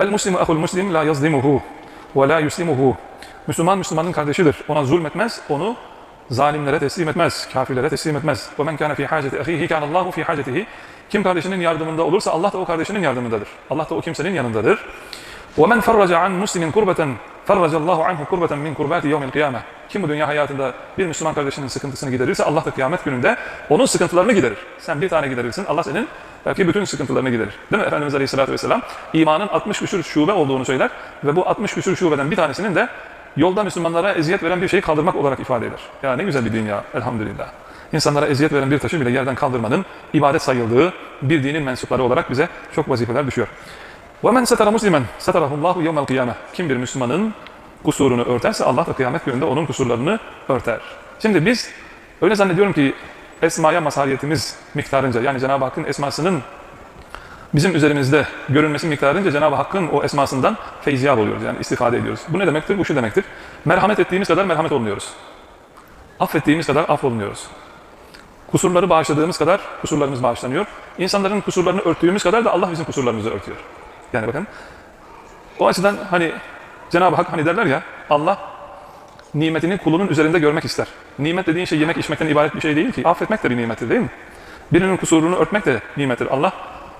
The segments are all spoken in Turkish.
El muslimu ehul muslim la yazlimuhu ve la yuslimuhu. Müslüman Müslümanın kardeşidir. Ona zulmetmez, onu zalimlere teslim etmez, kafirlere teslim etmez. Ve men kana fi haceti ahihi kana Allahu fi hacetihi. Kim kardeşinin yardımında olursa Allah da o kardeşinin yardımındadır. Allah da o kimsenin yanındadır. Ve men farraca an muslimin kurbeten Ferracallahu anhu kurbeten min kurbati yevmil kıyame. Kim bu dünya hayatında bir Müslüman kardeşinin sıkıntısını giderirse Allah da kıyamet gününde onun sıkıntılarını giderir. Sen bir tane giderirsin Allah senin belki bütün sıkıntılarını giderir. Değil mi? Efendimiz Aleyhisselatü Vesselam imanın 60 küsür şube olduğunu söyler ve bu 60 küsür şubeden bir tanesinin de yolda Müslümanlara eziyet veren bir şeyi kaldırmak olarak ifade eder. Ya ne güzel bir dünya elhamdülillah. İnsanlara eziyet veren bir taşı bile yerden kaldırmanın ibadet sayıldığı bir dinin mensupları olarak bize çok vazifeler düşüyor. وَمَنْ سَتَرَ مُسْلِمًا سَتَرَهُ اللّٰهُ يَوْمَ الْقِيَامَةِ Kim bir Müslümanın kusurunu örterse Allah da kıyamet gününde onun kusurlarını örter. Şimdi biz öyle zannediyorum ki esmaya mazhariyetimiz miktarınca yani Cenab-ı Hakk'ın esmasının bizim üzerimizde görünmesi miktarınca Cenab-ı Hakk'ın o esmasından feyziyar oluyoruz yani istifade ediyoruz. Bu ne demektir? Bu şu demektir. Merhamet ettiğimiz kadar merhamet olunuyoruz. Affettiğimiz kadar affolunuyoruz. Kusurları bağışladığımız kadar kusurlarımız bağışlanıyor. İnsanların kusurlarını örttüğümüz kadar da Allah bizim kusurlarımızı örtüyor. Yani bakın o açıdan hani Cenab-ı Hak hani derler ya Allah nimetini kulunun üzerinde görmek ister. Nimet dediğin şey yemek içmekten ibaret bir şey değil ki. Affetmek de bir nimettir değil mi? Birinin kusurunu örtmek de nimettir. Allah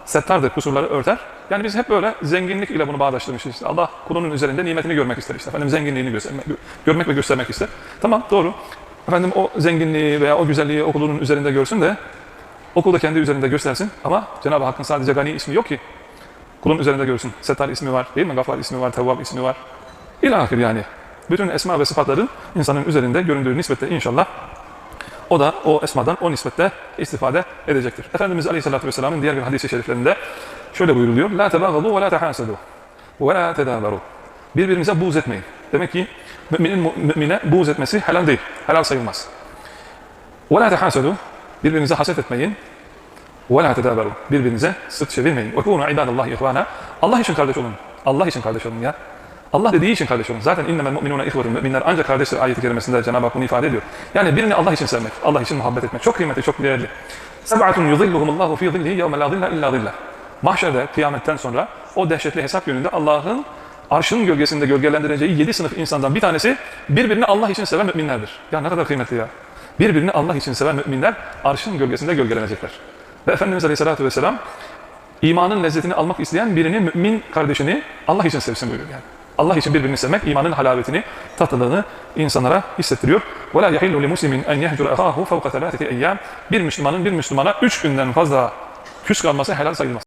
settardır, kusurları örter. Yani biz hep böyle zenginlik ile bunu bağdaştırmışız. Allah kulunun üzerinde nimetini görmek ister işte. Efendim zenginliğini göstermek, görmek ve göstermek ister. Tamam doğru. Efendim o zenginliği veya o güzelliği o kulunun üzerinde görsün de o kul da kendi üzerinde göstersin. Ama Cenab-ı Hakk'ın sadece gani ismi yok ki. Kulun üzerinde görsün. Settar ismi var değil mi? Gafar ismi var, Tevvab ismi var. İlahir yani. Bütün esma ve sıfatların insanın üzerinde göründüğü nispette inşallah o da o esmadan o nispette istifade edecektir. Efendimiz Aleyhisselatü Vesselam'ın diğer bir hadisi şeriflerinde şöyle buyuruluyor. La tebâgadû ve la tehâsedû ve la tedâberû. Birbirinize buğz etmeyin. Demek ki müminin mümine buğz etmesi helal değil. Helal sayılmaz. Ve la tehâsedû. Birbirinize haset etmeyin. La tedâberû. Birbirinize sırt çevirmeyin. Ve kûnû ibâdallâhi ihvâna. Allah için kardeş olun. Allah için kardeş olun ya. Allah dediği için kardeş olun. Zaten innemel mu'minûne ihvetun. Müminler ancak kardeştir ayeti kerimesinde Cenab-ı Hak bunu ifade ediyor. Yani birini Allah için sevmek, Allah için muhabbet etmek çok kıymetli, çok değerli. Seb'atun yuzilluhumullahu fi zillihi yevme la zilla illa zillah. Mahşerde, kıyametten sonra o dehşetli hesap gününde Allah'ın arşın gölgesinde gölgelendireceği yedi sınıf insandan bir tanesi birbirini Allah için seven müminlerdir. Ya ne kadar kıymetli ya. Birbirini Allah için seven müminler arşın gölgesinde gölgelenecekler. Ve Efendimiz Aleyhisselatü Vesselam imanın lezzetini almak isteyen birini mümin kardeşini Allah için sevsin buyuruyor yani. Allah için birbirini sevmek imanın halavetini, tatlılığını insanlara hissettiriyor. وَلَا يَحِلُّ لِمُسْلِمٍ اَنْ يَهْجُرَ اَخَاهُ فَوْقَ ثَلَاثَةِ اَيَّامٍ Bir Müslümanın bir Müslümana üç günden fazla küs kalması helal sayılmaz.